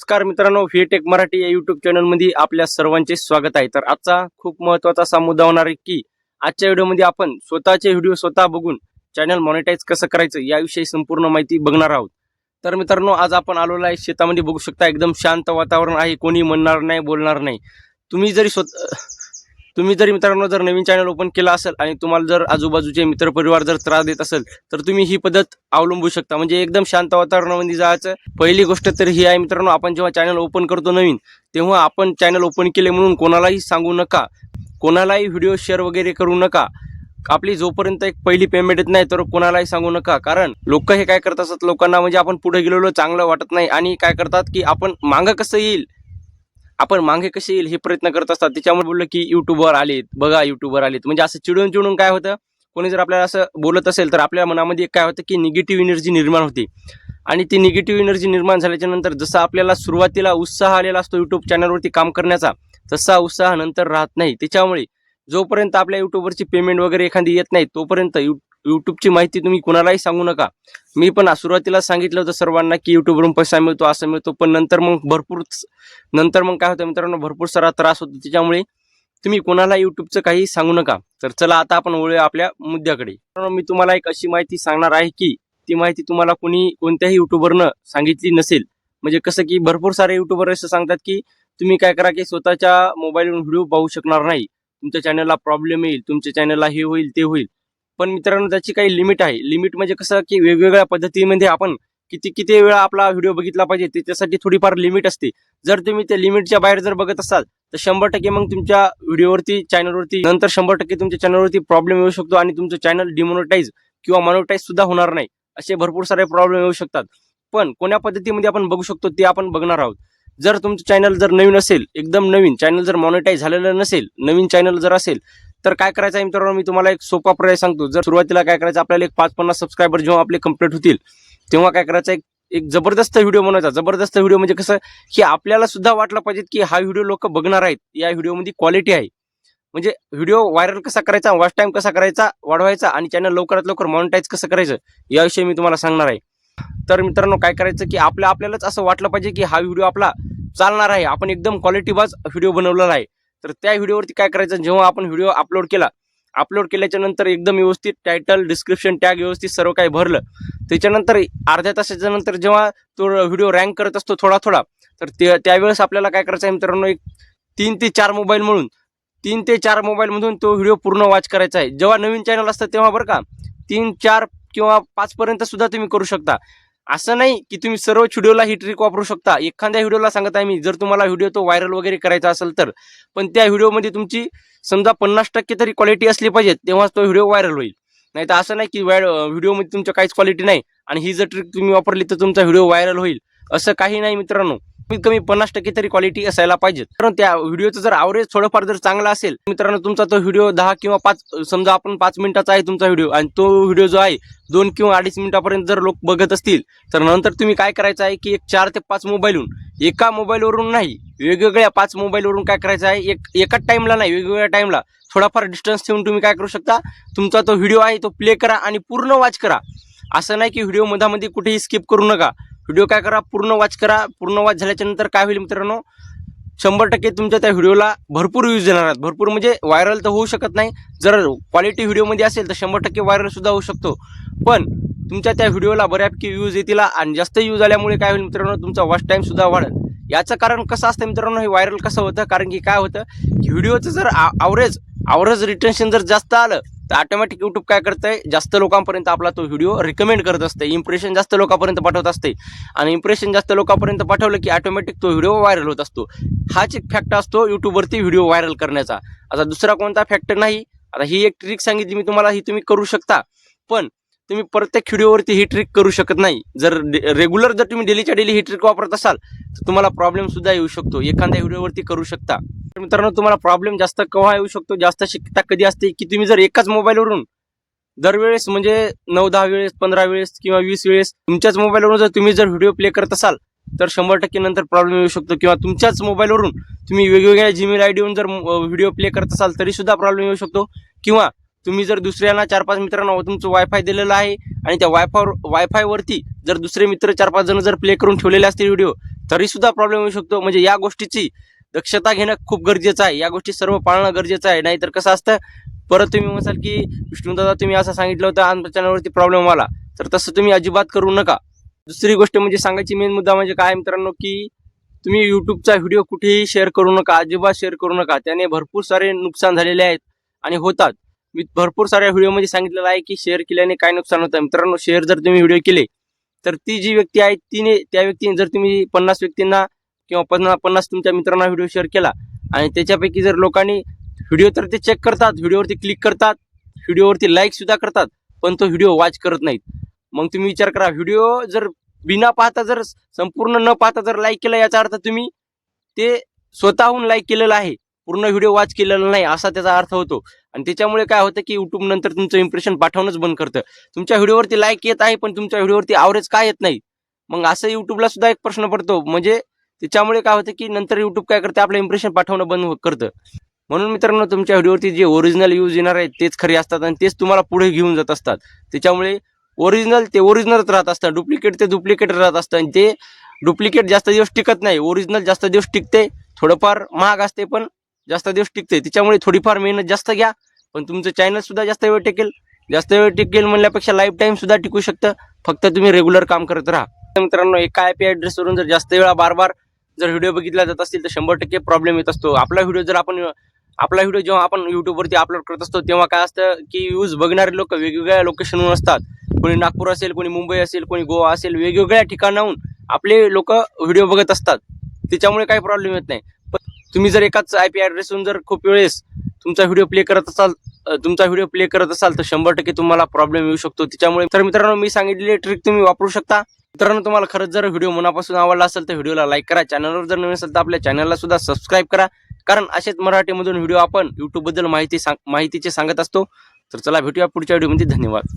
नमस्कार मित्रांनो टेक मराठी या युट्यूब चॅनलमध्ये आपल्या सर्वांचे स्वागत आहे. तर आजचा खूप महत्त्वाचा असा मुद्दा होणार आहे की आजच्या व्हिडिओमध्ये आपण स्वतःचे व्हिडिओ स्वतः बघून चॅनल मॉनिटाईज कसं करायचं याविषयी संपूर्ण माहिती बघणार आहोत. तर मित्रांनो आज आपण आलेलो आहे शेतामध्ये. बघू शकता एकदम शांत वातावरण आहे. कोणी म्हणणार नाही बोलणार नाही. तुम्ही जरी स्वतः तुम्ही जर मित्रांनो जर नवीन चॅनल ओपन केला असेल आणि तुम्हाला जर आजूबाजूचे मित्रपरिवार जर त्रास देत असेल तर तुम्ही ही पद्धत अवलंबू शकता. म्हणजे एकदम शांत वातावरणामध्ये जायचं. पहिली गोष्ट तर ही आहे मित्रांनो आपण जेव्हा चॅनल ओपन करतो नवीन तेव्हा आपण चॅनल ओपन केले म्हणून कोणालाही सांगू नका. कोणालाही व्हिडिओ शेअर वगैरे करू नका. आपली जोपर्यंत एक पहिली पेमेंट येत नाही तर कोणालाही सांगू नका. कारण लोक हे काय करत असतात? लोकांना म्हणजे आपण पुढे गेलेलो चांगलं वाटत नाही. आणि काय करतात की आपण मागं कसं येईल? आपण मागे कसे येईल हे प्रयत्न करत असतात. त्याच्यामुळे बोललं की युट्यूबवर आलेत. बघा युट्यूबवर आलेत. म्हणजे असं चिडून चिडून काय होतं? कोणी जर आपल्याला असं बोलत असेल तर आपल्या मनामध्ये काय होतं की निगेटिव्ह एनर्जी निर्माण होते. आणि ती निगेटिव्ह एनर्जी निर्माण झाल्याच्यानंतर जसा आपल्याला सुरुवातीला उत्साह आलेला असतो युट्यूब चॅनलवरती काम करण्याचा तसा उत्साह नंतर राहत नाही. त्याच्यामुळे जोपर्यंत आपल्या युट्यूबवरची पेमेंट वगैरे एखादी येत नाही तोपर्यंत यू यूट्यूबची माहिती तुम्ही कुणालाही सांगू नका. मी पण सुरुवातीला सांगितलं होतं सर्वांना की युट्यूबवरून पैसा मिळतो असं मिळतो पण नंतर मग भरपूर नंतर मग काय होतं मित्रांनो भरपूर सारा त्रास होतो. त्याच्यामुळे तुम्ही कोणाला युट्यूबचं काही सांगू नका. तर चला आता आपण वळूया आपल्या मुद्द्याकडे. मी तुम्हाला एक अशी माहिती सांगणार आहे की ती माहिती तुम्हाला कोणी कोणत्याही युट्यूबरनं सांगितली नसेल. म्हणजे कसं की भरपूर सारे युट्यूबर असं सांगतात की तुम्ही काय करा की स्वतःच्या मोबाईलवरून व्हिडिओ पाहू शकणार नाही. तुमच्या चॅनलला प्रॉब्लेम येईल तुमच्या चॅनलला हे होईल ते होईल. पण मित्रांनो त्याची काही लिमिट आहे. लिमिट म्हणजे कसं की वेगवेगळ्या पद्धतीमध्ये आपण किती किती वेळा आपला व्हिडिओ बघितला पाहिजे त्याच्यासाठी थोडीफार लिमिट असते. जर तुम्ही त्या लिमिटच्या बाहेर जर बघत असाल तर शंभर टक्के मग तुमच्या व्हिडिओवरती चॅनलवरती नंतर शंभर टक्के तुमच्या चॅनलवरती प्रॉब्लेम येऊ शकतो आणि तुमचं चॅनल डिमोनिटाईज किंवा मॉनिटाईज सुद्धा होणार नाही. असे भरपूर सारे प्रॉब्लेम येऊ शकतात. पण कोण्या पद्धतीमध्ये आपण बघू शकतो ते आपण बघणार आहोत. जर तुमचं चॅनल जर नवीन असेल एकदम नवीन चॅनल जर मॉनिटाईज झालेलं नसेल नवीन चॅनल जर असेल तर काय करायचं आहे मित्रांनो? मी तुम्हाला एक सोपा पर्याय सांगतो. जर सुरुवातीला काय करायचं आपल्याला एक पाच पन्नास सबस्क्रायबर जेव्हा आपले कंप्लीट होतील तेव्हा काय करायचं एक एक जबरदस्त व्हिडिओ बनवायचा. जबरदस्त व्हिडिओ म्हणजे कसं की आपल्याला सुद्धा वाटलं पाहिजे की हा व्हिडिओ लोक बघणार आहेत. या व्हिडिओमध्ये क्वालिटी आहे. म्हणजे व्हिडिओ व्हायरल कसा करायचा वॉच टाईम कसा करायचा वाढवायचा आणि चॅनल लवकरात लवकर मॉनिटाईज कसं करायचं याविषयी मी तुम्हाला सांगणार आहे. तर मित्रांनो काय करायचं की आपल्या आपल्यालाच असं वाटलं पाहिजे की हा व्हिडिओ आपला चालणार आहे. आपण एकदम क्वालिटी वाज व्हिडिओ बनवलेला आहे. तर त्या व्हिडिओवरती काय करायचं? जेव्हा आपण व्हिडिओ अपलोड केला अपलोड केल्याच्यानंतर एकदम व्यवस्थित टायटल डिस्क्रिप्शन टॅग व्यवस्थित सर्व काही भरलं. त्याच्यानंतर अर्ध्या तासाच्या नंतर जेव्हा तो व्हिडिओ रँक करत असतो थोडा थोडा तर ते त्यावेळेस आपल्याला काय करायचं आहे मित्रांनो? एक तीन ते चार मोबाईल म्हणून तीन ते चार मोबाईलमधून तो व्हिडिओ पूर्ण वॉच करायचा आहे. जेव्हा नवीन चॅनल असतं तेव्हा बरं का तीन चार किंवा पाचपर्यंत सुद्धा तुम्ही करू शकता. असं नाही की तुम्ही सर्व व्हिडिओला ही ट्रिक वापरू शकता. एखाद्या व्हिडिओला सांगत आहे मी जर तुम्हाला व्हिडिओ तो व्हायरल वगैरे करायचा असेल तर. पण त्या व्हिडिओमध्ये तुमची समजा पन्नास टक्के तरी क्वालिटी असली पाहिजे तेव्हाच तो व्हिडिओ व्हायरल होईल. नाही तर असं नाही की व्हिडिओमध्ये तुमच्या काहीच क्वालिटी नाही. आणि ही जर ट्रिक तुम्ही वापरली तर तुमचा व्हिडिओ व्हायरल होईल. असं काही नाही मित्रांनो. कमीत कमी पन्नास टक्के तरी क्वालिटी असायला पाहिजे कारण त्या व्हिडिओचं जर आवरेज थोडंफार जर चांगला असेल मित्रांनो तुमचा तो व्हिडिओ दहा किंवा पाच समजा आपण पाच मिनिटाचा आहे तुमचा व्हिडिओ आणि तो व्हिडिओ जो आहे दोन किंवा अडीच मिनिटापर्यंत जर लोक बघत असतील तर नंतर तुम्ही काय करायचं आहे की एक चार ते पाच मोबाईलहून एका मोबाईलवरून नाही वेगवेगळ्या पाच मोबाईलवरून काय करायचं आहे एक एकाच टाईमला नाही वेगवेगळ्या टाईमला थोडाफार डिस्टन्स ठेवून तुम्ही काय करू शकता तुमचा तो व्हिडिओ आहे तो प्ले करा आणि पूर्ण वॉच करा. असं नाही की व्हिडिओ मधामध्ये कुठेही स्किप करू नका. व्हिडिओ काय करा पूर्ण वॉच करा. पूर्ण वॉच झाल्याच्यानंतर काय होईल मित्रांनो? शंभर टक्के तुमच्या त्या व्हिडिओला भरपूर व्ह्यूज येणार आहेत. भरपूर म्हणजे व्हायरल तर होऊ शकत नाही. जर क्वालिटी व्हिडिओमध्ये असेल तर शंभर टक्के व्हायरलसुद्धा होऊ शकतो. पण तुमच्या त्या व्हिडिओला बऱ्यापैकी व्ह्यूज येतील आणि जास्त व्ह्यूज आल्यामुळे काय होईल मित्रांनो? तुमचा वॉच टाईमसुद्धा वाढेल. याचं कारण कसं असतं मित्रांनो? हे व्हायरल कसं होतं? कारण की काय होतं? की व्हिडिओचं जर आवरेज आवरेज रिटेन्शन जर जास्त आलं तर ऑटोमॅटिक यूट्यूब काय करतंय? जास्त लोकांपर्यंत आपला तो व्हिडिओ रिकमेंड करत असते इम्प्रेशन जास्त लोकांपर्यंत पाठवत असते आणि इम्प्रेशन जास्त लोकांपर्यंत पाठवलं की ऑटोमॅटिक तो व्हिडिओ व्हायरल होत असतो. हाच एक फॅक्ट असतो यूट्यूबवरती व्हिडिओ व्हायरल करण्याचा. आता दुसरा कोणता फॅक्टर नाही? आता ही एक ट्रिक सांगितली मी तुम्हाला ही तुम्ही करू शकता. पण तुम्ही प्रत्येक व्हिडिओवरती ही ट्रिक करू शकत नाही. जर रेग्युलर जर तुम्ही डेलीच्या डेली ही ट्रिक वापरत असाल तर तुम्हाला प्रॉब्लेम सुद्धा येऊ शकतो. एखाद्या व्हिडिओवरती करू शकता. मित्रांनो तुम्हाला प्रॉब्लेम जास्त केव्हा येऊ शकतो? जास्त शक्यता कधी असते? की तुम्ही जर एकाच मोबाईलवरून दरवेळेस म्हणजे नऊ दहा वेळेस पंधरा वेळेस किंवा वीस वेळेस तुमच्याच मोबाईलवरून जर तुम्ही जर व्हिडिओ प्ले करत असाल तर शंभर टक्के नंतर प्रॉब्लेम येऊ शकतो. किंवा तुमच्याच मोबाईलवरून तुम्ही वेगवेगळ्या जीमेल आय डीवरून जर व्हिडिओ प्ले करत असाल तरी सुद्धा प्रॉब्लेम येऊ शकतो. किंवा तुम्ही जर दुसऱ्यांना चार पाच मित्रांना तुमचं वायफाय दिलेलं आहे. आणि त्या वायफाय वायफायवरती जर दुसरे मित्र चार पाच जण जर प्ले करून ठेवलेले असतील व्हिडिओ तरी सुद्धा प्रॉब्लेम येऊ शकतो. म्हणजे या गोष्टीची दक्षता घेणं खूप गरजेचं आहे. या गोष्टी सर्व पाळणं गरजेचं आहे. नाहीतर कसं असतं? परत तुम्ही म्हणाल की विष्णूदादा तुम्ही असं सांगितलं होतं आमच्या चॅनलवरती प्रॉब्लेम आला. तर तसं तुम्ही अजिबात करू नका. दुसरी गोष्ट म्हणजे सांगायची मेन मुद्दा म्हणजे काय मित्रांनो की तुम्ही यूट्यूबचा व्हिडिओ कुठेही शेअर करू नका अजिबात शेअर करू नका. त्याने भरपूर सारे नुकसान झालेले आहेत आणि होतात. मी भरपूर साऱ्या व्हिडिओमध्ये सांगितलेलं आहे की शेअर केल्याने काय नुकसान होतं? मित्रांनो शेअर जर तुम्ही व्हिडिओ केले तर ती जी व्यक्ती आहे तिने त्या व्यक्तीने जर तुम्ही पन्नास व्यक्तींना किंवा पन्नास पन्नास तुमच्या मित्रांना व्हिडिओ शेअर केला आणि त्याच्यापैकी जर लोकांनी व्हिडिओ तर ते चेक करतात व्हिडिओवरती क्लिक करतात व्हिडिओवरती लाईकसुद्धा करतात पण तो व्हिडिओ वॉच करत नाहीत. मग तुम्ही विचार करा व्हिडिओ जर बिना पाहता जर संपूर्ण न पाहता जर लाईक केला याचा अर्थ तुम्ही ते स्वतःहून लाईक केलेलं आहे पूर्ण व्हिडिओ वॉच केलेला नाही असा त्याचा अर्थ होतो. आणि त्याच्यामुळे काय होतं की युट्यूब नंतर तुमचं इम्प्रेशन पाठवणंच बंद करतं. तुमच्या व्हिडिओवरती लाईक येत आहे पण तुमच्या व्हिडिओवरती आवरेज काय येत नाही? मग असं युट्यूबला सुद्धा एक प्रश्न पडतो म्हणजे त्याच्यामुळे काय होतं की नंतर युट्यूब काय करते आपलं इम्प्रेशन पाठवणं बंद हो- करतं. म्हणून मित्रांनो तुमच्या व्हिडिओवरती जे ओरिजिनल यूज येणार आहेत तेच खरे असतात आणि तेच तुम्हाला पुढे घेऊन जात असतात. त्याच्यामुळे ओरिजिनल ते ओरिजिनलच राहत असतात. डुप्लिकेट ते डुप्लिकेट राहत असतं आणि ते डुप्लिकेट जास्त दिवस टिकत नाही. ओरिजिनल जास्त दिवस टिकते थोडंफार महाग असते पण जास्त दिवस टिकते. त्याच्यामुळे थोडीफार मेहनत जास्त घ्या पण तुमचं चॅनलसुद्धा जास्त वेळ टिकेल. जास्त वेळ टिकेल म्हणल्यापेक्षा लाईफ टाईमसुद्धा टिकू शकतं. फक्त तुम्ही रेग्युलर काम करत राहा. तर मित्रांनो एका आय पी ॲड्रेसवरून जर जास्त वेळा बार बार जर व्हिडिओ बघितला जात असतील तर शंभर टक्के प्रॉब्लेम येत असतो. आपला व्हिडिओ जर आपण आपला व्हिडिओ जेव्हा आपण युट्यूबवरती अपलोड करत असतो तेव्हा काय असतं की यूज बघणारे लोक वेगवेगळ्या लोकेशनहून असतात. कोणी नागपूर असेल कोणी मुंबई असेल कोणी गोवा असेल वेगवेगळ्या ठिकाणाहून आपले लोक व्हिडिओ बघत असतात. त्याच्यामुळे काही प्रॉब्लेम येत नाही. पण तुम्ही जर एकाच आय पी ॲड्रेसहून जर खूप वेळेस तुमचा व्हिडिओ प्ले करत असाल तुमचा व्हिडिओ प्ले करत असाल तर शंभर टक्के तुम्हाला प्रॉब्लेम येऊ शकतो. त्याच्यामुळे तर मित्रांनो मी सांगितलेली ट्रिक तुम्ही वापरू शकता. मित्रांनो तुम्हाला खरंच जर व्हिडिओ मनापासून आवडला असेल तर व्हिडिओला लाईक करा. चॅनलवर जर नवीन असेल तर आपल्या चॅनलला सुद्धा सबस्क्राईब करा. कारण असेच मराठीमधून व्हिडिओ आपण युट्यूबबद्दल माहिती सांग माहितीचे सांगत असतो. तर चला भेटूया पुढच्या व्हिडिओमध्ये धन्यवाद.